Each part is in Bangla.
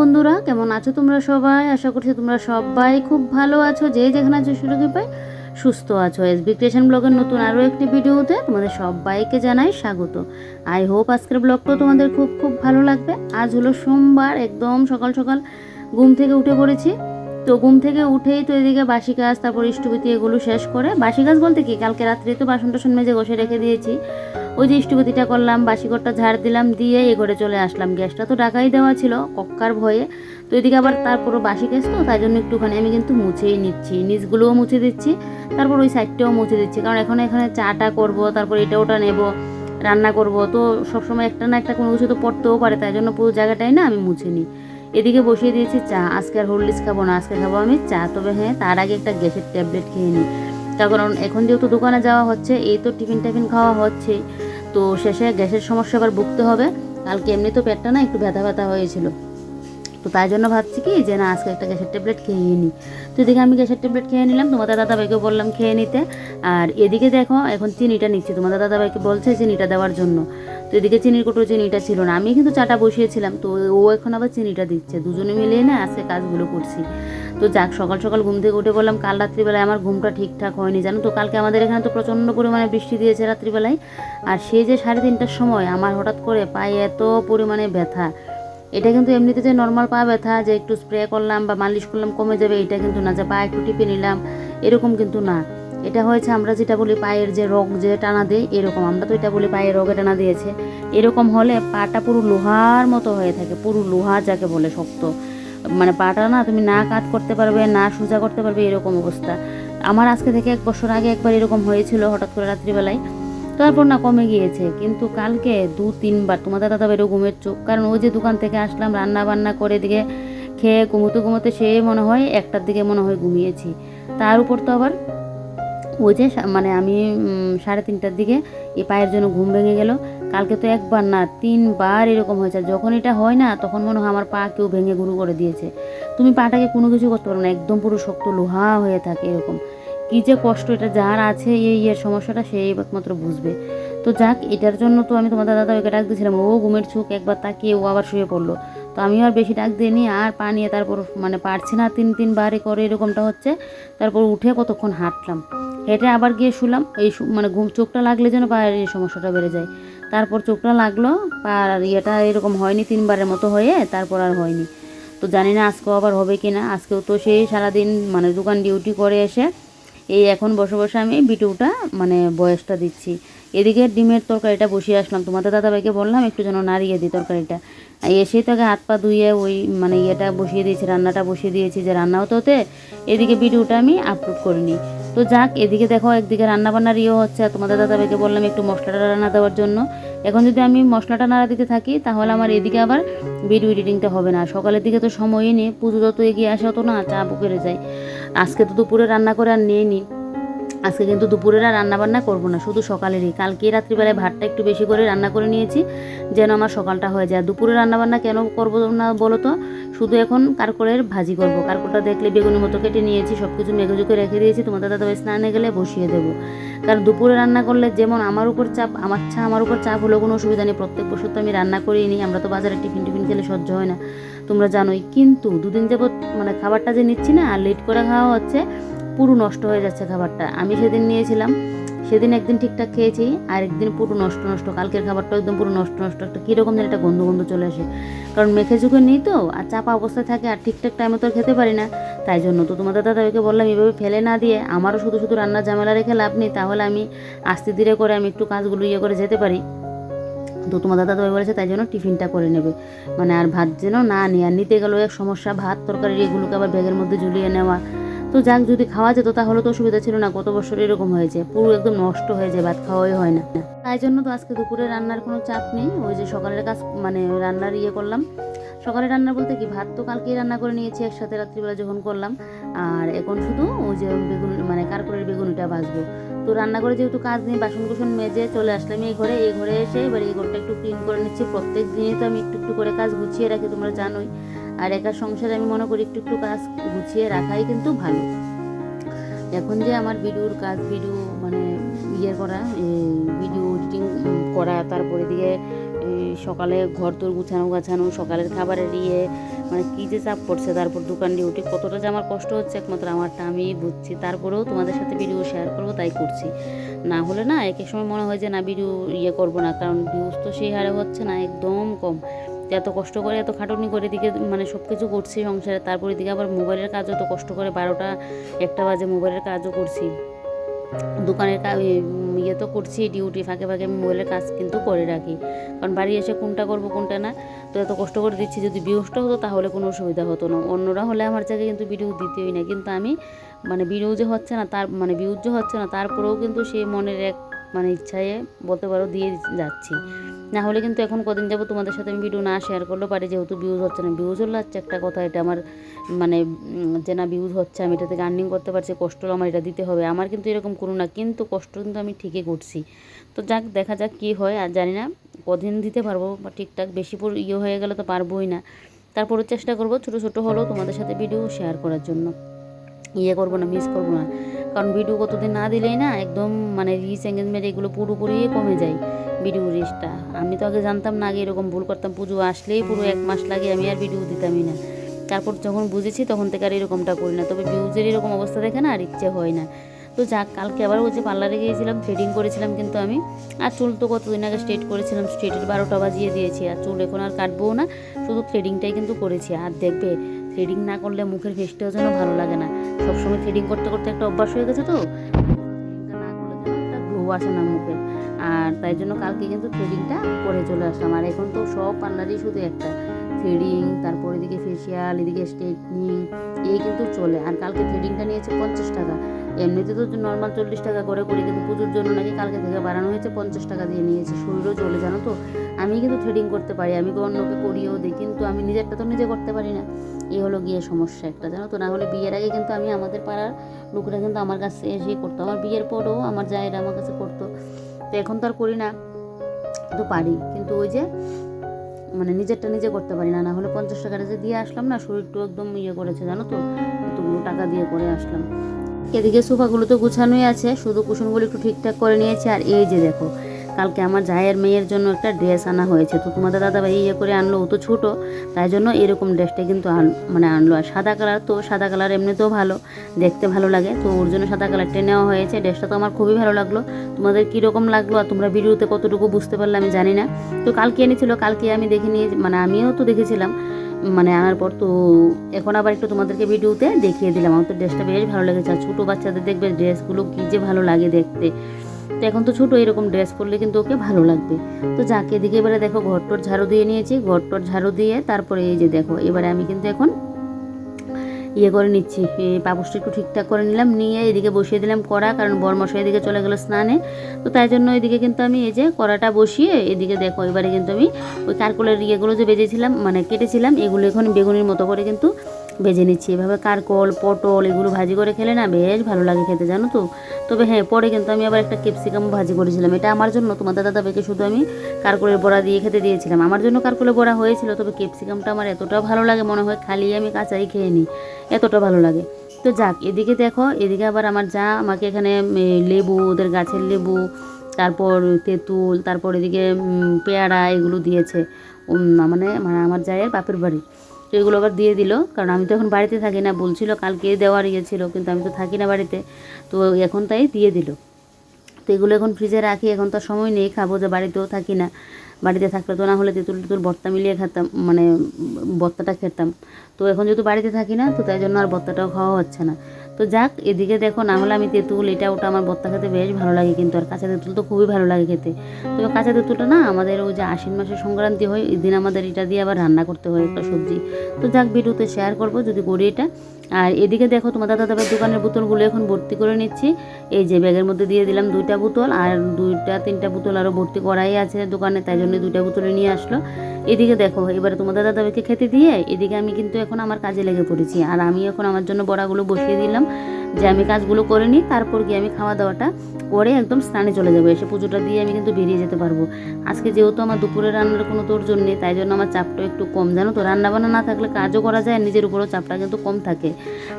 বন্ধুরা, কেমন আছো তোমরা সবাই? আশা করছি তোমরা সবাই খুব ভালো আছো। যে যেখানে আছো সুযোগে পাই সুস্থ আছো। এসবি ক্রিয়েশন ব্লগের নতুন আরও একটি ভিডিওতে তোমাদের সবাইকে জানাই স্বাগত। আই হোপ আজকের ব্লগটাও তোমাদের খুব খুব ভালো লাগবে। আজ হলো সোমবার, একদম সকাল সকাল ঘুম থেকে উঠে পড়েছি। তো ঘুম থেকে উঠেই তো এদিকে বাসি কাজ, তারপর ইষ্টপতি এগুলো শেষ করে। বাসি কাজ বলতে কি? কালকে রাত্রে তো বাসন টাসন মেজে বসে রেখে দিয়েছি। ওই যে ইষ্টপতিটা করলাম, বাসি ঘরটা ঝাড় দিলাম, দিয়ে এ ঘরে চলে আসলাম। গ্যাসটা তো ঢাকাই দেওয়া ছিল, কক্কার ভয়ে। তো এদিকে আবার তারপরও বাসি গ্যাস তো, তাই জন্য একটুখানি আমি কিন্তু মুছেই নিচ্ছি। নিচগুলোও মুছে দিচ্ছি, তারপর ওই সাইডটাও মুছে দিচ্ছি। কারণ এখন এখানে চাটা করব, তারপর এটা ওটা নেব, রান্না করব। তো সবসময় একটা না একটা কোনো কিছু তো পড়তেও পারে, তাই জন্য পুরো জায়গাটাই না আমি মুছে নিই। এদিকে বসিয়ে দিয়েছি চা। আজকে আর হরলিক্স খাব না, আজকে খাব আমি চা। তবে হ্যাঁ তার আগে একটা গ্যাসের ট্যাবলেট খেয়ে নিই। তার কারণ এখন যেহেতু দোকানে যাওয়া হচ্ছে, এই তো টিফিন টাফিন খাওয়া হচ্ছে, তো শেষে গ্যাসের সমস্যা আবার ভুগতে হবে। কালকে এমনি তো পেটটা না একটু ব্যথা ব্যথা হয়েছিল। তো তাই জন্য ভাবছি কি যে না, আজকে একটা গ্যাসের ট্যাবলেট খেয়ে নিই। তো এদিকে আমি গ্যাসের ট্যাবলেট খেয়ে নিলাম, তোমাদের দাদাভাইকে বললাম খেয়ে নিতে। আর এদিকে দেখো, এখন চিনিটা নিচ্ছি, তোমাদের দাদাভাইকে বলছে চিনিটা দেওয়ার জন্য। তো এদিকে চিনির কোটো চিনিটা ছিল না, আমি কিন্তু চাটা বসিয়েছিলাম, তো ও এখন আবার চিনিটা দিচ্ছে। দুজনে মিলিয়ে না আজকে কাজগুলো করছি। তো যাক, সকাল সকাল ঘুম থেকে উঠে বললাম, কাল রাত্রিবেলায় আমার ঘুমটা ঠিকঠাক হয়নি, জানো তো? কালকে আমাদের এখানে তো প্রচণ্ড পরিমাণে বৃষ্টি দিয়েছে রাত্রিবেলায়। আর সেই যে সাড়ে তিনটার সময় আমার হঠাৎ করে পায়ে এত পরিমাণে ব্যথা এটা কিন্তু এমনিতে যে নর্মাল পা ব্যথা, যে একটু স্প্রে করলাম বা মালিশ করলাম কমে যাবে, এটা কিন্তু না। যে পা একটু টিপে নিলাম, এরকম কিন্তু না। এটা হয়েছে আমরা যেটা বলি পায়ের যে রোগ যে টানা দেয়, এরকম। আমরা তো এটা বলি পায়ের রোগে টানা দিয়েছে। এরকম হলে পাটা পুরো লোহার মতো হয়ে থাকে, পুরো লোহা যাকে বলে শক্ত। মানে পাটা না তুমি না কাত করতে পারবে, না সোজা করতে পারবে, এরকম অবস্থা। আমার আজকে থেকে এক বছর আগে একবার এরকম হয়েছিল হঠাৎ করে রাত্রিবেলায়। তারপর না কমে গিয়েছে। কিন্তু কালকে দু, তিনবার তোমাদের দাদা বেরো ঘুমের চোখ। কারণ ওই যে দোকান থেকে আসলাম, রান্না বান্না করে দিকে খেয়ে ঘুমোতে ঘুমোতে সে মনে হয় একটার দিকে মনে হয় ঘুমিয়েছি। তার উপর তো আবার ওই যে মানে আমি সাড়ে তিনটার দিকে এই পায়ের জন্য ঘুম ভেঙে গেল। কালকে তো একবার না, তিনবার এরকম হয়েছে। যখন এটা হয় না, তখন মনে হয় আমার পা কেউ ভেঙে গুরু করে দিয়েছে। তুমি পাটাকে কোনো কিছু করতে পারো না, একদম পুরো শক্ত লোহা হয়ে থাকে এরকম। কী যে কষ্ট, এটা যার আছে এই ইয়ের সমস্যাটা সেই একমাত্র বুঝবে। তো যাক, এটার জন্য তো আমি তোমাদের দাদা ওকে ডাক দিয়েছিলাম। ও ঘুমের চোখ একবার তাকিয়ে ও আবার শুয়ে পড়ল। তো আমিও আর বেশি ডাক দিইনি, আর পা নিয়ে তারপর মানে পারছি না, তিন তিনবারে করে এরকমটা হচ্ছে। তারপর উঠে কতক্ষণ হাঁটলাম। হেঁটে আবার গিয়ে শুলাম, এই মানে ঘুম চোখটা লাগলে যেন পায়ের এই সমস্যাটা বেড়ে যায়। তারপর চোখটা লাগল, পা ইয়েটা এরকম হয়নি, তিনবারের মতো হয়ে তারপর আর হয়নি। তো জানি না আজকেও আবার হবে কি না আজকেও তো সেই সারাদিন মানে দোকান ডিউটি করে এসে এই এখন বসে বসে আমি বিটুটা মানে বয়সটা দিচ্ছি। এদিকে ডিমের তরকারিটা বসিয়ে আসলাম। তোমাদের দাদাভাইকে বললাম একটু যেন নাড়িয়ে দিই তরকারিটা। এসে তাকে হাত পা ধুয়ে ওই মানে ইয়েটা বসিয়ে দিয়েছি, রান্নাটা বসিয়ে দিয়েছি যে রান্না হতে হতে এদিকে ভিডিওটা আমি আপলোড করে নিই। তো যাক, এদিকে দেখো, একদিকে রান্না বান্নার ইয়ে হচ্ছে। আর তোমাদের দাদাভাইকে বললাম একটু মশলাটা রান্না দেওয়ার জন্য। এখন যদি আমি মশলাটা নাড়া দিতে থাকি, তাহলে আমার এদিকে আবার ভিডিও এডিটিংটা হবে না। সকালের দিকে তো সময়ই নেই, পুজো যত এগিয়ে আসে হতো না চাপ বেড়ে যায়। আজকে তো দুপুরে রান্না করে আর নিয়ে নিই আজকে কিন্তু দুপুরের আর রান্না বান্না করব না, শুধু সকালেরই। কালকে রাত্রিবেলায় ভাতটা একটু বেশি করে রান্না করে নিয়েছি, যেন আমার সকালটা হয়ে যায়। দুপুরে রান্না বান্না কেন করব না বলো তো? শুধু এখন কারকলের ভাজি করব। কারকলটা দেখলে বেগুনের মতো কেটে নিয়েছি সব কিছু মেঘেজুকে রেখে দিয়েছি। তোমাদের দাদা স্নানে গেলে বসিয়ে দেবো। কারণ দুপুরে রান্না করলে যেমন আমার উপর চাপ, আমার চা আমার উপর চাপ হলেও কোনো অসুবিধা নেই। প্রত্যেক বছর তো আমি রান্না করিয়ে নিই আমরা তো বাজারে টিফিন টিফিন খেলে সহ্য হয় না। তোমরা জানোই। কিন্তু দুদিন যাবত মানে খাবারটা যে নিচ্ছি না, আর লেট করে খাওয়া হচ্ছে পুরো নষ্ট হয়ে যাচ্ছে খাবারটা। আমি সেদিন নিয়েছিলাম, সেদিন একদিন ঠিকঠাক খেয়েছি আর একদিন পুরো নষ্ট নষ্ট, কালকের খাবারটা একদম পুরো নষ্ট নষ্ট, একটা কীরকম যেন একটা গন্ধ গন্ধ চলে আসে। কারণ মেখে ঝুঁকে নিই তো, আর চাপা অবস্থায় থাকে, আর ঠিকঠাক টাইমে তো আর খেতে পারি না। তাই জন্য তো তোমাদের দাদাকে বললাম, এভাবে ফেলে না দিয়ে আমারও শুধু শুধু রান্নার ঝামেলা রেখে লাভ নেই, তাহলে আমি আস্তে ধীরে করে আমি একটু কাজগুলো ইয়ে করে যেতে পারি। তো তোমার দাদা তো বলেছে, তাই জন্য টিফিনটা করে নেবে। মানে আর ভাত যেন না নিয়ে আর নিতে গেলেও এক সমস্যা, ভাত, তরকারি, এগুলোকে আবার ব্যাগের মধ্যে ঝুলিয়ে নেওয়া তো যাক, যদি খাওয়া যেত তাহলে তো অসুবিধা ছিল না। গত বছর এরকম হয়েছে। পুরো একদম নষ্ট হয়ে যায়, ভাত খাওয়াই হয় না। তাই জন্য তো আজকে দুপুরে রান্নার কোনো চাপ নেই। ওই যে সকালের কাজ মানে রান্নার ইয়ে করলাম। সকালে রান্না বলতে কি, ভাত তো কালকেই রান্না করে নিয়েছি একসাথে রাত্রিবেলা যখন করলাম। আর এখন শুধু ওই যে বেগুন মানে কারকরের বেগুনিটা ভাজবো। তো রান্না করে যেহেতু কাজ নেই বাসন কুসন মেজে চলে আসলাম এই ঘরে। এই ঘরে এসে এবার এই ঘরটা একটু ক্লিন করে নিচ্ছি। প্রত্যেক দিনই তো আমি একটু একটু করে কাজ গুছিয়ে রাখি, তোমরা জানোই। আর একা সংসারে আমি মনে করি একটু একটু কাজ গুছিয়ে রাখাই কিন্তু ভালো। এখন যে আমার ভিডিওর কাজ, ভিডিও মানে ইয়ে করা ভিডিও এডিটিং করা, তারপরে দিয়ে সকালে ঘর তোর গুছানো গাছানো, সকালের খাবারের ইয়ে মানে কী যে চাপ পড়ছে, তারপর দোকান ডিউটি কতটা যে আমার কষ্ট হচ্ছে একমাত্র আমারটা আমি বুঝছি। তারপরেও তোমাদের সাথে ভিডিও শেয়ার করব, তাই করছি। না হলে না, এক সময় মনে হয় যে না ভিডিও ইয়ে করব না, কারণ ভিউজ তো সেই হারে হচ্ছে না, একদম কম। তো এত কষ্ট করে, এত খাটুনি করে এদিকে মানে সব কিছু করছি সংসারে, তারপর এদিকে আবার মোবাইলের কাজও তো কষ্ট করে, বারোটা, একটা বাজে মোবাইলের কাজও করছি। দোকানের কাজ ইয়ে তো করছি ডিউটি ফাঁকে ফাঁকে মোবাইলের কাজ কিন্তু করে রাখি। কারণ বাড়ি এসে কোনটা করব, কোনটা না, তো এত কষ্ট করে দিচ্ছি, যদি ভিউজটা হতো তাহলে কোনো অসুবিধা হতো না। অন্যরা হলে আমার জায়গায় কিন্তু ভিডিও দিতেই না। কিন্তু আমি মানে যে হচ্ছে না, তার মানে ভিউজ যে হচ্ছে না, তারপরেও কিন্তু সে মনের এক মানে ইচ্ছায় বলতে পারো দিয়ে যাচ্ছি। না হলে কিন্তু এখন কদিন যাব তোমাদের সাথে আমি ভিডিও না শেয়ার করলেও পারি, যেহেতু ভিউজ হচ্ছে না। ভিউজ হলে হচ্ছে একটা কথা, এটা আমার মানে যে না ভিউজ হচ্ছে, আমি এটা থেকে আর্নিং করতে পারছি, কষ্ট আমার এটা দিতে হবে। আমার কিন্তু এরকম করুন না, কিন্তু কষ্ট কিন্তু আমি ঠিকই করছি। তো যাক, দেখা যাক কী হয়, আর জানি না কদিন দিতে পারব, বা ঠিকঠাক বেশি ইয়ে হয়ে গেলে তো পারবোই না। তারপরে চেষ্টা করব, ছোটো ছোটো হলেও তোমাদের সাথে ভিডিও শেয়ার করার জন্য। ইয়ে করব না মিস করব না। কারণ ভিডিও কতদিন না দিলেই না একদম মানে রিচ এঙ্গেজমেন্ট এগুলো পুরোপুরি কমে যায় ভিডিও রিচটা। আমি তো আগে জানতাম না আগে এরকম ভুল করতাম, পুজো আসলেই পুরো এক মাস লাগে আমি আর ভিডিও দিতামই না। তারপর যখন বুঝেছি তখন থেকে আর এরকমটা করি না, তবে ভিউজের এরকম অবস্থা দেখে না আর ইচ্ছে হয় না। তো যাক, কালকে আবার যে পার্লারে গিয়েছিলাম থ্রেডিং করেছিলাম কিন্তু আমি। আর চুল তো কতদিন আগে স্ট্রেট করেছিলাম স্ট্রেটের বারোটা বাজিয়ে দিয়েছি। আর চুল এখন আর কাটবও না, শুধু থ্রেডিংটাই কিন্তু করেছি। আর দেখবে থ্রেডিং না করলে মুখের ফেসটাও যেন ভালো লাগে না। সবসময় থ্রেডিং করতে করতে একটা অভ্যাস হয়ে গেছে তো? না করলে যেন একটা গ্লো আসে না মুখে। আর তাই জন্য কালকে কিন্তু থ্রেডিংটা করে চলে আসলাম। আর এখন তো সব পার্লারই শুধু একটা। থ্রেডিং তারপর এদিকে ফেসিয়াল এদিকে স্ট্রেটনিং এই কিন্তু চলে। আর কালকে থ্রেডিংটা নিয়েছে পঞ্চাশ টাকা। এমনিতে তো নর্মাল চল্লিশ টাকা করে করি, কিন্তু পুজোর জন্য নাকি কালকে থেকে বাড়ানো হয়েছে পঞ্চাশ টাকা দিয়ে নিয়েছে। শরীরও চলে জানো তো? আমি কিন্তু থ্রেডিং করতে পারি। আমি অন্যকে করিয়েও দিই, কিন্তু আমি নিজেরটা তো নিজে করতে পারি না। এই হলো গিয়ে সমস্যা একটা, জানো তো? না হলে বিয়ের আগে কিন্তু আমি আমাদের পাড়ার লোকেরা কিন্তু আমার কাছে এসেই করতো। আমার বিয়ের পরেও আমার জায়েরা আমার কাছে করতো। তো এখন তো আর করি না তো পারি। কিন্তু ওই যে মানে নিজেরটা নিজে করতে পারি না। না হলে পঞ্চাশ টাকাটা যে দিয়ে আসলাম না, শরীরটা একদম ইয়ে করেছে, জানো তো? এতগুলো টাকা দিয়ে করে আসলাম। এদিকে সোফাগুলো তো গুছানোই আছে, শুধু কুশনগুলো একটু ঠিকঠাক করে নিয়েছে। আর এই যে দেখো কালকে আমার জায়ের মেয়ের জন্য একটা ড্রেস আনা হয়েছে। তো তোমাদের দাদা ভাই ইয়ে করে আনলো, ও তো ছোটো, তাই জন্য এরকম ড্রেসটা কিন্তু আন মানে আনলো। আর সাদা কালার তো, সাদা কালার এমনিতেও ভালো, দেখতে ভালো লাগে। তো ওর জন্য সাদা কালারটা নেওয়া হয়েছে। ড্রেসটা তো আমার খুবই ভালো লাগল। তোমাদের কীরকম লাগল আর তোমরা ভিডিওতে কতটুকু বুঝতে পারলে আমি জানি না। তো কালকে এনেছিল, কালকে আমি দেখে নিয়ে মানে আমিও তো দেখেছিলাম মানে আনার পর তো এখন আবার একটু তোমাদেরকে ভিডিওতে দেখিয়ে দিলাম। আমার তো ড্রেসটা বেশ ভালো লেগেছে। আর ছোটো বাচ্চাদের দেখবে ড্রেসগুলো কী যে ভালো লাগে দেখতে। তো এখন তো ছোটো, এরকম ড্রেস পরলে কিন্তু ওকে ভালো লাগবে। তো যাকে এদিকে এবারে দেখো ঘরটর ঝাড়ু দিয়ে নিয়েছি, ঘরটর ঝাড়ু দিয়ে তারপরে এই যে দেখো, এবারে আমি কিন্তু এখন ইয়ে করে নিচ্ছি পাপুসটা একটু ঠিকঠাক করে নিলাম, নিয়ে এদিকে বসিয়ে দিলাম কড়া, কারণ বরমশাই এদিকে চলে গেলো স্নানে। তো তাই জন্য এদিকে কিন্তু আমি এই যে কড়াটা বসিয়ে এদিকে দেখো, এবারে কিন্তু আমি ওই কারকলের ইয়েগুলো যে বেজেছিলাম মানে কেটেছিলাম, এগুলো এখন বেগুনির মতো করে কিন্তু ভেজে নিচ্ছি। এভাবে কারকল, পটল এগুলো ভাজি করে খেলে না বেশ ভালো লাগে খেতে, জানো তো? তবে হ্যাঁ পরে কিন্তু আমি আবার একটা ক্যাপসিকাম ভাজি করেছিলাম। এটা আমার জন্য, তোমাদের দাদা ভাইকে শুধু আমি কারকলের বড়া দিয়ে খেতে দিয়েছিলাম। আমার জন্য কারকলের বড়া হয়েছিল, তবে ক্যাপসিকামটা আমার এতটা ভালো লাগে মনে হয় খালি আমি কাঁচাই খেয়ে নিই। এতটা ভালো লাগে। তো যাক, এদিকে দেখো, এদিকে আবার আমার যা, আমাকে এখানে লেবু, ওদের গাছের লেবু, তারপর তেঁতুল, তারপর এদিকে পেয়ারা এগুলো দিয়েছে। মানে মানে আমার জায়ের বাপের বাড়ি। তো এগুলো আবার দিয়ে দিল। কারণ আমি তো এখন বাড়িতে থাকি না, বলছিল কালকে দেওয়ার ইয়ে ছিল, কিন্তু আমি তো থাকি না বাড়িতে। তো এখন তাই দিয়ে দিল। তো এগুলো এখন ফ্রিজে রাখি, এখন তো সময় নেই, খাব যে বাড়িতেও থাকি না। বাড়িতে থাকলে তো না হলে তেঁতুল টেতুল বর্তা মিলিয়ে খেতাম মানে বর্তাটা খেতাম। তো এখন যেহেতু বাড়িতে থাকি না, তো তাই জন্য আর বর্তাটাও খাওয়া হচ্ছে না। তো যাক, এদিকে দেখো, না হলে আমি তেঁতুল, এটা ওটা আমার ভর্তা খেতে বেশ ভালো লাগে কিন্তু, আর কাঁচা তেঁতুল তো খুবই ভালো লাগে খেতে। তবে কাঁচা তেঁতুলটা না আমাদের ওই যে আশ্বিন মাসে সংক্রান্তি হয় এই দিন আমাদের এটা দিয়ে আবার রান্না করতে হয় একটা সবজি। তো যাক, ভিডিওতে শেয়ার করব যদি করি এটা। আর এদিকে দেখো তোমার দাদা দাদার দোকানের বোতলগুলো এখন ভর্তি করে নিচ্ছি। এই যে ব্যাগের মধ্যে দিয়ে দিলাম দুইটা বোতল, আর দুইটা, তিনটা বোতল আরও ভর্তি করাই আছে দোকানে, তাই জন্য দুইটা বোতলে নিয়ে আসলো। এদিকে দেখো, এবারে তোমার দাদা দাদাকে খেতে দিয়ে এদিকে আমি কিন্তু এখন আমার কাজে লেগে পড়েছি। আর আমি এখন আমার জন্য বড়াগুলো বসিয়ে দিলাম যে আমি কাজগুলো করে নিই, তারপর গিয়ে আমি খাওয়া দাওয়াটা করে একদম স্নানে চলে যাব। এসে পুজোটা দিয়ে আমি কিন্তু বেরিয়ে যেতে পারব। আজকে যেহেতু আমার দুপুরে রান্নার কোনো তোর জন্য নেই, তাই জন্য আমার চাপটা একটু কম। জানো তো রান্না বান্না না থাকলে কাজও করা যায়, নিজের উপরেও চাপটা কিন্তু কম থাকে।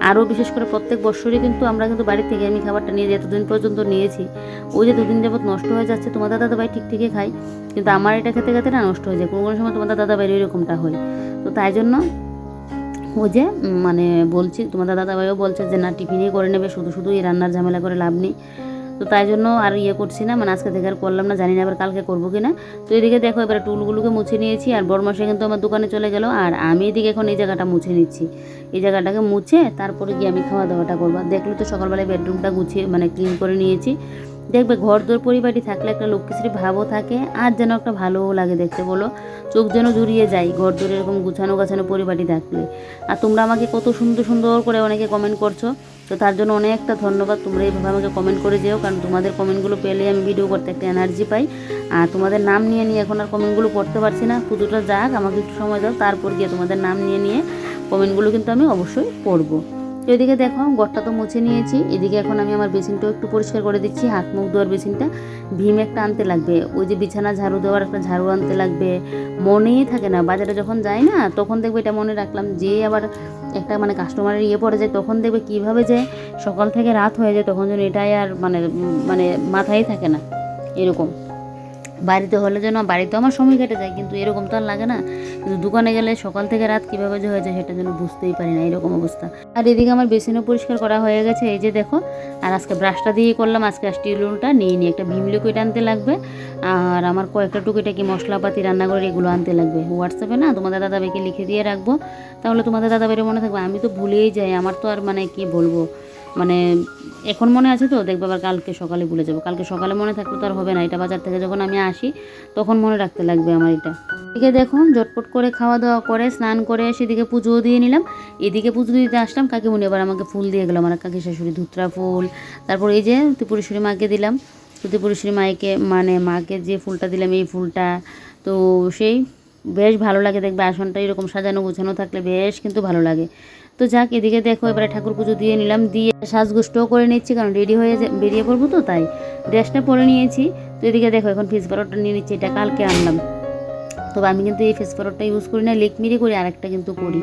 আরও বিশেষ করে প্রত্যেক বছরই কিন্তু আমরা কিন্তু বাড়ি থেকে আমি খাবারটা নিয়ে এতদিন পর্যন্ত নিয়েছি, ওই যে দুদিন যাবত নষ্ট হয়ে যাচ্ছে তোমাদের দাদা ভাই ঠিক ঠিকই খাই কিন্তু আমার এটা খেতে খেতে না নষ্ট হয়ে যায়। কোনো কোনো সময় তোমাদের দাদা ভাইয়ের এরকমটা হয়। তো তাই জন্য ও যে মানে বলছি, তোমাদের দাদা ভাইও বলছে যে, না, টিফিনই করে নেবে, শুধু শুধু এই রান্নার ঝামেলা করে লাভ নেই। তো তাই জন্য আর ইয়ে করছি না মানে আজকে থেকে আর করলাম না, জানি না আবার কালকে করব কি না। তো এদিকে দেখো, এবারে টুলগুলোকে মুছে নিয়েছি, আর বড়মাসে কিন্তু আমার দোকানে চলে গেল, আর আমি এদিকে এখন এই জায়গাটা মুছে নিচ্ছি। এই জায়গাটাকে মুছে তারপরে গিয়ে আমি খাওয়া দাওয়াটা করব দেখলে তো সকালবেলায় বেডরুমটা গুছিয়ে মানে ক্লিন করে নিয়েছি। দেখবে ঘর দোর পরিবারই থাকলে একটা লক্ষ্মীশ্রী ভাবও থাকে, আর যেন একটা ভালোও লাগে দেখতে বলো। চোখ যেন জুড়িয়ে যায় ঘর দোর এরকম গুছানো গাছানো পরিবারই থাকলে। আর তোমরা আমাকে কত সুন্দর সুন্দর করে অনেকে কমেন্ট করছ, তো তার জন্য অনেকটা ধন্যবাদ। তোমরা এইভাবে আমাকে কমেন্ট করে যেও, কারণ তোমাদের কমেন্টগুলো পেলে আমি ভিডিও করতে একটা এনার্জি পাই। আর তোমাদের নাম নিয়ে নিয়ে এখন আর কমেন্টগুলো পড়তে পারছি না। পুজোটা যাক, আমাকে একটু সময় দাও, তারপর গিয়ে তোমাদের নাম নিয়ে নিয়ে কমেন্টগুলো কিন্তু আমি অবশ্যই পড়ব। তো এদিকে দেখো ঘরটা তো মুছে নিয়েছি। এদিকে এখন আমি আমার বেসিনটাও একটু পরিষ্কার করে দিচ্ছি। হাত মুখ ধোয়ার বেসিনটা ভীম একটা আনতে লাগবে। ওই যে বিছানা ঝাড়ু দেওয়ার একটা ঝাড়ু আনতে লাগবে। মনেই থাকে না। বাজারে যখন যাই না, তখন দেখবে এটা মনে রাখলাম যে আবার একটা মানে কাস্টমারের ইয়ে পড়ে যায়, তখন দেখবে কীভাবে যে সকাল থেকে রাত হয়ে যায়, তখন যেন এটাই আর মানে মানে মাথায় থাকে না। এরকম। বাড়িতে হলে যেন বাড়িতে আমার সময় কেটে যায়, কিন্তু এরকম তো আর লাগে না। কিন্তু দোকানে গেলে সকাল থেকে রাত কীভাবে যে হয়ে যায় সেটা যেন বুঝতেই পারি না, এরকম অবস্থা। আর এদিকে আমার বেসিনও পরিষ্কার করা হয়ে গেছে, এই যে দেখো। আর আজকে ব্রাশটা দিয়ে করলাম, আজকে স্টিলটা নিয়ে নিয়ে একটা ভীম লিকুইড আনতে লাগবে, আর আমার কয়েকটা টুকিটা কি মশলাপাতি রান্না করে এগুলো আনতে লাগবে। হোয়াটসঅ্যাপে না তোমাদের দাদাভাইকে লিখে দিয়ে রাখব, তাহলে তোমাদের দাদাভাইয়ের মনে থাকবে, আমি তো ভুলেই যাই, আমার তো আর মানে কি বলব? মানে এখন মনে আছে তো, দেখবে আবার কালকে সকালে ভুলে যাব। কালকে সকালে মনে থাকলে তো আর হবে না, এটা বাজার থেকে যখন আমি আসি, তখন মনে রাখতে লাগবে আমার এটা। এদিকে দেখুন জটপট করে খাওয়া দাওয়া করে, স্নান করে সেদিকে পুজোও দিয়ে নিলাম। এদিকে পুজো দিতে আসলাম কাকিমুনি এবার আমাকে ফুল দিয়ে গেলো, আমার কাকি শাশুড়ি ধুতরা ফুল। তারপর এই যে ত্রিপুরেশ্বরী মাকে দিলাম। তো ত্রিপুরেশ্বরী মাইকে মানে মাকে যে ফুলটা দিলাম, এই ফুলটা, তো সেই বেশ ভালো লাগে দেখবে, আসনটা এরকম সাজানো গোছানো থাকলে বেশ কিন্তু ভালো লাগে। তো যাক, এদিকে দেখো, এবারে ঠাকুর পুজো দিয়ে নিলাম, দিয়ে সাজগোষ্ঠও করে নিচ্ছি, কারণ রেডি হয়ে বেরিয়ে পড়ব তো, তাই ড্রেসটা পরে নিয়েছি। তো এদিকে দেখো, এখন ফিস বারোটা নিয়ে নিচ্ছি, এটা কালকে আনলাম। তবে আমি কিন্তু এই ফেস পাউডারটা ইউজ করি না লেকমিরি করি আরেকটা কিন্তু করি।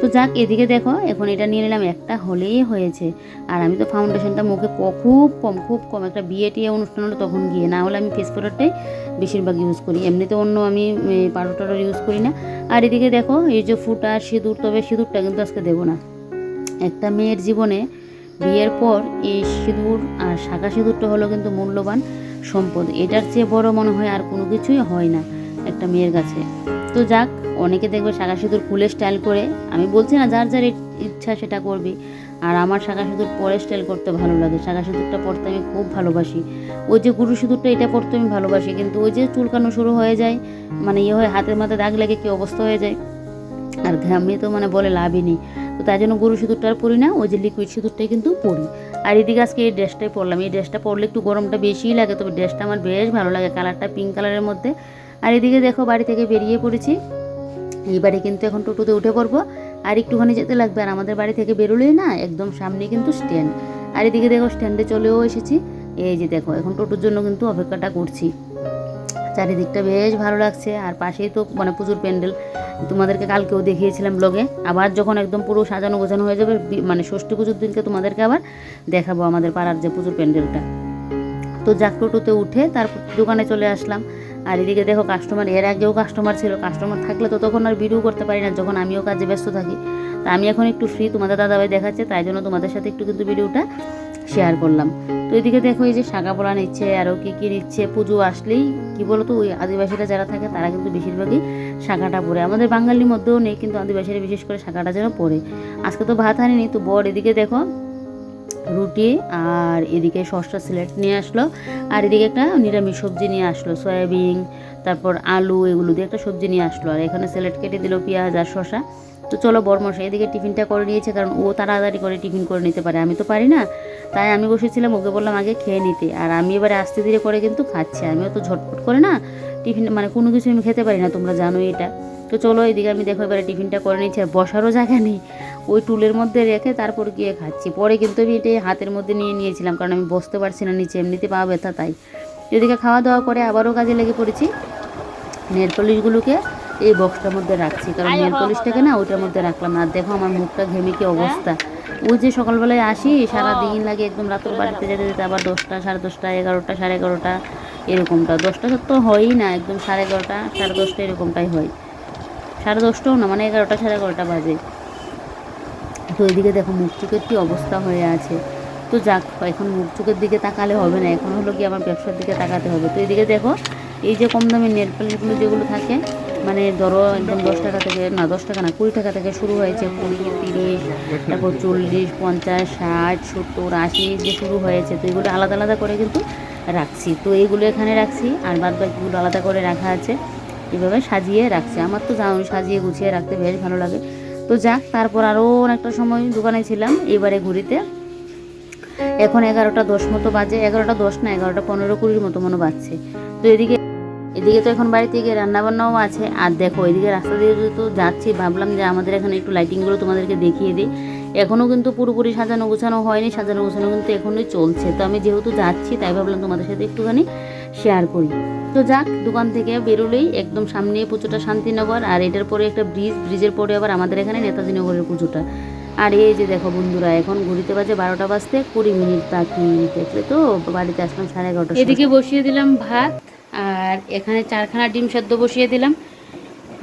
তো যাক, এদিকে দেখো, এখন এটা নিয়ে নিলাম, একটা হলেই হয়েছে। আর আমি তো ফাউন্ডেশনটা মুখে খুব কম খুব কম, একটা বিয়ে টিয়ে অনুষ্ঠান হলে তখন গিয়ে, না হলে আমি ফেস পাউডারটাই বেশিরভাগ ইউজ করি। এমনিতে অন্য আমি পাউডার টাউডার ইউজ করি না। আর এদিকে দেখো, এই যে ফুটা সিঁদুর, তবে সিঁদুরটা কিন্তু আজকে দেবো না। একটা মেয়ের জীবনে বিয়ের পর এই সিঁদুর আর শাঁখা সিঁদুরটা হলো কিন্তু মূল্যবান সম্পদ। এটার চেয়ে বড় মনে হয় আর কোনো কিছুই হয় না। একটা মেয়ের কাছে। তো যাক, অনেকে দেখবে শাঁখা সিঁদুর খুলে স্টাইল করে। আমি বলছি না, যার যার ইচ্ছা সেটা করবি। আর আমার শাঁখা সিঁদুর পরে স্টাইল করতে ভালো লাগে। শাঁখা সিঁদুরটা পরতে আমি খুব ভালোবাসি। ওই যে গুরু সিঁদুরটা এটা পরতে আমি ভালোবাসি। কিন্তু ওই যে চুলকানো শুরু হয়ে যায় মানে ইয়ে হয়ে হাতের মাথায় দাগ লেগে, কী অবস্থা হয়ে যায়। আর ঘামে তো মানে বলে লাভই নেই। তো তাই জন্য গরু সিঁদুরটা আর পরি না, ওই যে লিকুইড সিঁদুরটাই কিন্তু পরি আর এদিকে আজকে এই ড্রেসটাই পরলাম এই ড্রেসটা পরলে একটু গরমটা বেশিই লাগে, তবে ড্রেসটা আমার বেশ ভালো লাগে। কালারটা পিঙ্ক কালারের মধ্যে। আর এদিকে দেখো বাড়ি থেকে বেরিয়ে পড়েছি। এই বাড়ি কিন্তু এখন টোটোতে উঠে পড়ব। আর একটুখানি যেতে লাগবে আর আমাদের বাড়ি থেকে বেরোলেই না একদম সামনে কিন্তু স্ট্যান্ড আর এদিকে দেখো স্ট্যান্ডে চলেও এসেছি। এই যে দেখো, এখন টোটোর জন্য কিন্তু অপেক্ষাটা করছি। চারিদিকটা বেশ ভালো লাগছে। আর পাশেই তো মানে পুজোর প্যান্ডেল। তোমাদেরকে কালকেও দেখিয়েছিলাম ব্লগে। আবার যখন একদম পুরো সাজানো গোছানো হয়ে যাবে মানে ষষ্ঠী পুজোর দিনকে তোমাদেরকে আবার দেখাবো আমাদের পাড়ার যে পুজোর প্যান্ডেলটা। তো যাক, টোটোতে উঠে তারপর দোকানে চলে আসলাম। আর এদিকে দেখো কাস্টমার এর আগেও কাস্টমার ছিল। কাস্টমার থাকলে তো তখন আর ভিডিও করতে পারি না, যখন আমিও কাজে ব্যস্ত থাকি। তা আমি এখন একটু ফ্রি তোমাদের দাদাভাই দেখাচ্ছে, তাই জন্য তোমাদের সাথে একটু কিন্তু ভিডিওটা শেয়ার করলাম। তো এদিকে দেখো এই যে শাখা পোলা নিচ্ছে আরও কী কী নিচ্ছে, পুজো আসলেই, কি বলতো, ওই আদিবাসীরা যারা থাকে, তারা কিন্তু বেশিরভাগই শাঁখাটা পরে আমাদের বাঙালির মধ্যেও নেই, কিন্তু আদিবাসীরা বিশেষ করে শাখাটা যেন পরে আজকে তো ভাত আনিনি, তো বর এদিকে দেখো রুটি আর এদিকে সসটা সিলেট নিয়ে আসলো। আর এদিকে একটা নিরামিষ সবজি নিয়ে আসলো, সয়াবিন, তারপর আলু, এগুলো দিয়ে একটা সবজি নিয়ে আসলো। আর এখানে সিলেট কেটে দিল পেঁয়াজ আর শসা। তো চলো বরমশাই এদিকে টিফিনটা করে নিয়েছে কারণ ও তাড়াতাড়ি করে টিফিন করে নিতে পারে। আমি তো পারি না, তাই আমি বসেছিলাম, ওকে বললাম আগে খেয়ে নিতে। আর আমি এবারে আস্তে ধীরে করে কিন্তু খাচ্ছি। আমিও তো ঝটপট করে না টিফিন মানে কোনো কিছু আমি খেতে পারি না, তোমরা জানোই এটা। তো চলো এদিকে আমি দেখো এবারে টিফিনটা করে নিচ্ছি আর বসারও জায়গা নেই। ওই টুলের মধ্যে রেখে তারপর গিয়ে খাচ্ছি। পরে কিন্তু আমি এটাই হাতের মধ্যে নিয়ে নিয়েছিলাম কারণ আমি বসতে পারছি না নিচে এমনিতে পা ব্যথা তাই। এদিকে খাওয়া দাওয়া করে আবারও কাজে লেগে পড়েছি। নেল পলিশগুলোকে এই বক্সটার মধ্যে রাখছি কারণ নেল পলিশটাকে না ওইটার মধ্যে রাখলাম আর দেখো আমার মুখটা ঘেমে কি অবস্থা। ওই যে সকালবেলায় আসি সারা দিন লাগে একদম রাতের বাড়িতে যেতে যেতে আবার দশটা সাড়ে দশটা এগারোটা সাড়ে এগারোটা এরকমটা। দশটা তো হয়ই না একদম সাড়ে এগারোটা সাড়ে দশটা এরকমটাই হয়। সাড়ে দশটাও না মানে এগারোটা সাড়ে এগারোটা বাজে। তো এদিকে দেখো মুখ চোখের কী অবস্থা হয়ে আছে। তো যাক, এখন মুখ চোখের দিকে তাকালে হবে না, এখন হলো কি আমার ব্যবসার দিকে তাকাতে হবে। তো এদিকে দেখো, এই যে কম দামি নেট প্যালেটগুলো যেগুলো থাকে মানে ধরো একদম দশ টাকা থেকে, না দশ টাকা না, কুড়ি টাকা থেকে শুরু হয়েছে, কুড়ি, তিরিশ, তারপর চল্লিশ, পঞ্চাশ, ষাট, সত্তর, আশি যে শুরু হয়েছে, তো এগুলো আলাদা আলাদা করে কিন্তু রাখছি। তো এইগুলো এখানে রাখছি, আর বাদ বাকিগুলো আলাদা করে রাখা আছে। এভাবে সাজিয়ে রাখছে। আমার তো সাজিয়ে গুছিয়ে রাখতে বেশ ভালো লাগে। তো যাক, তারপর আরও অনেকটা সময় দোকানে ছিলাম, এবারে ঘুরিতে। এখন এগারোটা দশ মতো বাজে, এগারোটা দশ না, এগারোটা পনেরো কুড়ির মতো মনে বাজছে। তো এদিকে এদিকে তো এখন বাড়িতে গিয়ে রান্নাবান্নাও আছে। আর দেখো, এদিকে রাস্তা দিয়ে তো যাচ্ছি, ভাবলাম যে আমাদের এখানে একটু লাইটিংগুলো তোমাদেরকে দেখিয়ে দিই। এখনও কিন্তু পুরোপুরি সাজানো গোছানো হয়নি, সাজানো গোছানো কিন্তু এখনই চলছে। তো আমি যেহেতু যাচ্ছি, তাই ভাবলাম তোমাদের সাথে একটুখানি শেয়ার করি। তো যাক, দোকান থেকে বেরোলেই একদম সামনে পুজোটা শান্তিনগর, আর এটার পরে একটা ব্রিজ ব্রিজের পরে আবার আমাদের এখানে নেতাজি নগরের পুজোটা। আর এই যে দেখো বন্ধুরা, এখন ঘুরিতে বাজে বারোটা বাজতে কুড়ি মিনিট বাকি দেখলে তো, বাড়িতে আসলাম সাড়ে এগারোটা এদিকে বসিয়ে দিলাম ভাত, আর এখানে চারখানা ডিম সেদ্ধ বসিয়ে দিলাম।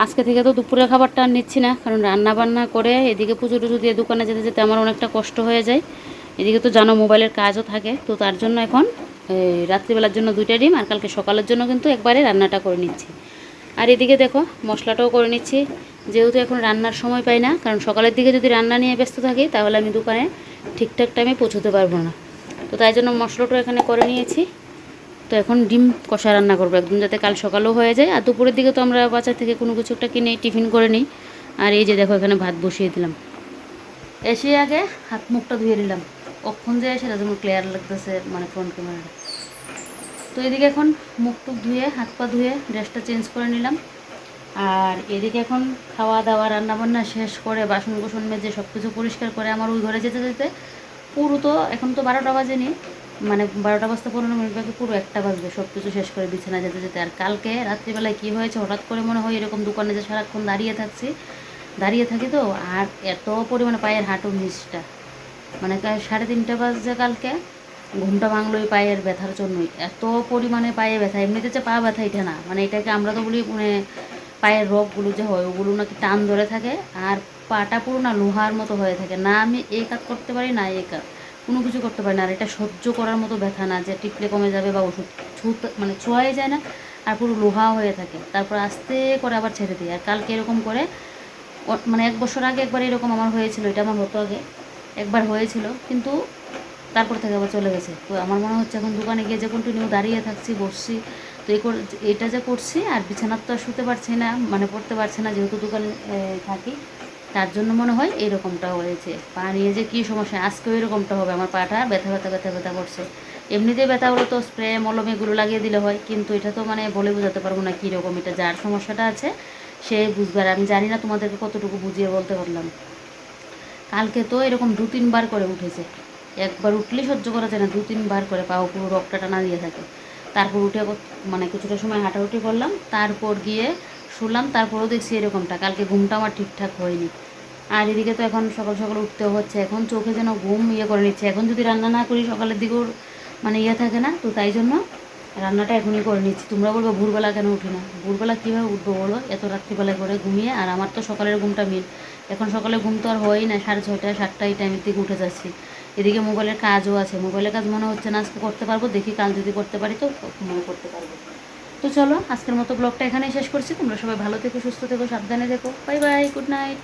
আজকে থেকে তো দুপুরের খাবারটা আর নিচ্ছি না, কারণ রান্না বান্না করে এদিকে পুজো টুজো দিয়ে দোকানে যেতে যেতে আমার অনেকটা কষ্ট হয়ে যায়। এদিকে তো জানো মোবাইলের কাজও থাকে, তো তার জন্য এখন রাত্রিবেলার জন্য দুইটা ডিম আর কালকে সকালের জন্য কিন্তু একবারে রান্নাটা করে নিচ্ছি। আর এদিকে দেখো, মশলাটাও করে নিচ্ছি। যেহেতু এখন রান্নার সময় পাই না, কারণ সকালের দিকে যদি রান্না নিয়ে ব্যস্ত থাকি, তাহলে আমি দোকানে ঠিকঠাক টাইমে পৌঁছতে পারব না। তো তাই জন্য মশলাটাও এখানে করে নিয়েছি। তো এখন ডিম কষা রান্না করব একদম, যাতে কাল সকালেও হয়ে যায়। আর দুপুরের দিকে তো আমরা বাজার থেকে কোনো কিছু একটা কিনে, টিফিন করে নিই। আর এই যে দেখো, এখানে ভাত বসিয়ে দিলাম। এসে আগে হাত মুখটা ধুয়ে নিলাম। কখন যে সেটা যেমন ক্লিয়ার লাগতেছে মানে ফ্রন্ট ক্যামেরাটা তো এদিকে এখন মুখ টুক ধুয়ে, হাত পা ধুয়ে ড্রেসটা চেঞ্জ করে নিলাম। আর এদিকে এখন খাওয়া দাওয়া, রান্নাবান্না শেষ করে বাসন কোসন মেজে সব কিছু পরিষ্কার করে আমার ওই ঘরে যেতে যেতে পুরো তো এখন তো বারোটা বাজেনি মানে বারোটা বাজতে পনেরো মিনিট বাকি, পুরো একটা বাজবে সব কিছু শেষ করে বিছানা যেতে যেতে। আর কালকে রাত্রিবেলায় কী হয়েছে, হঠাৎ করে মনে হয় এরকম দোকানে যে সারাক্ষণ দাঁড়িয়ে থাকছি, দাঁড়িয়ে থাকি তো, আর এত পরিমাণে পায়ের হাঁটু নিচটা। মানে সাড়ে তিনটে বাজে কালকে, ঘুমটা ভাঙলো ওই পায়ের ব্যথার জন্যই। এত পরিমাণে পায়ে ব্যথা, এমনিতে যে পা ব্যথা, এটা না। মানে এটাকে আমরা তো বলি মানে পায়ের রোগগুলো যে হয়, ওগুলো নাকি টান ধরে থাকে আর পাটা পুরো না লোহার মতো হয়ে থাকে। না আমি এই কাজ করতে পারি, না এই কাজ কোনো কিছু করতে পারি না। আর এটা সহ্য করার মতো ব্যথা না, যে টিপলে কমে যাবে বা ওষুধ ছুতে মানে ছোঁয়াই যায় না আর পুরো লোহা হয়ে থাকে। তারপর আস্তে করে আবার ছেড়ে দিই। আর কালকে এরকম করে মানে এক বছর আগে একবার এরকম আমার হয়েছিল, এটা আমার হতো আগে। একবার হয়েছিল, কিন্তু তারপর থেকে আবার চলে গেছে। তো আমার মনে হচ্ছে এখন দোকানে গিয়ে যে কন্টিনিউ দাঁড়িয়ে থাকছি, বসছি, তো এই এটা যে করছি আর বিছানার তো আর শুতে পারছি না মানে পড়তে পারছি না, যেহেতু দোকানে থাকি, তার জন্য মনে হয় এরকমটা হয়েছে। পা নিয়ে যে কী সমস্যা, আজকেও এরকমটা হবে, আমার পাটা ব্যথা ব্যথা ব্যথা ব্যথা করছে। এমনিতে ব্যথা হলো তো স্প্রে মলম এগুলো লাগিয়ে দিলে হয়, কিন্তু এটা তো মানে বলে বোঝাতে পারব না কীরকম, এটা যার সমস্যাটা আছে, সে বুঝবে। আর আমি জানি না তোমাদেরকে কতটুকু বুঝিয়ে বলতে পারলাম। কালকে তো এরকম দু তিনবার করে উঠেছে। একবার উঠলে সহ্য করা যায় না, দু তিনবার করে পাও পুরো রক্তটা টানা দিয়ে থাকে। তারপর উঠে মানে কিছুটা সময় হাঁটাহুটি করলাম, তারপর গিয়ে শুলাম, তারপরেও দেখছি এরকমটা। কালকে ঘুমটা আমার ঠিকঠাক হয়নি। আর এদিকে তো এখন সকাল সকাল উঠতেও হচ্ছে, এখন চোখে যেন ঘুম ইয়ে করে নিচ্ছে। এখন যদি রান্না না করি, সকালের দিকেও মানে ইয়ে থাকে না, তো তাই জন্য রান্নাটা এখনই করে নিচ্ছি। তোমরা বলব ভোরবেলা কেন উঠি না? ভোরবেলা কীভাবে উঠবো বলো? এত রাত্রিবেলায় করে ঘুমিয়ে, আর আমার তো সকালের ঘুমটা মিল এখন সকালে ঘুম তো আর হয়ই না, সাড়ে ছয়টা সাতটা এই টাইমের দিকে উঠে যাচ্ছি। এদিকে মোবাইলের কাজও আছে, মোবাইলের কাজ মনে হচ্ছে না আজকে করতে পারব, দেখি কাল যদি করতে পারি তো মনে করতে পারব। তো চলো, আজকের মতো ব্লগটা এখানেই শেষ করছি, তোমরা সবাই ভালো থেকো, সুস্থ থেকো, সাবধানে থেকো বাই বাই গুড নাইট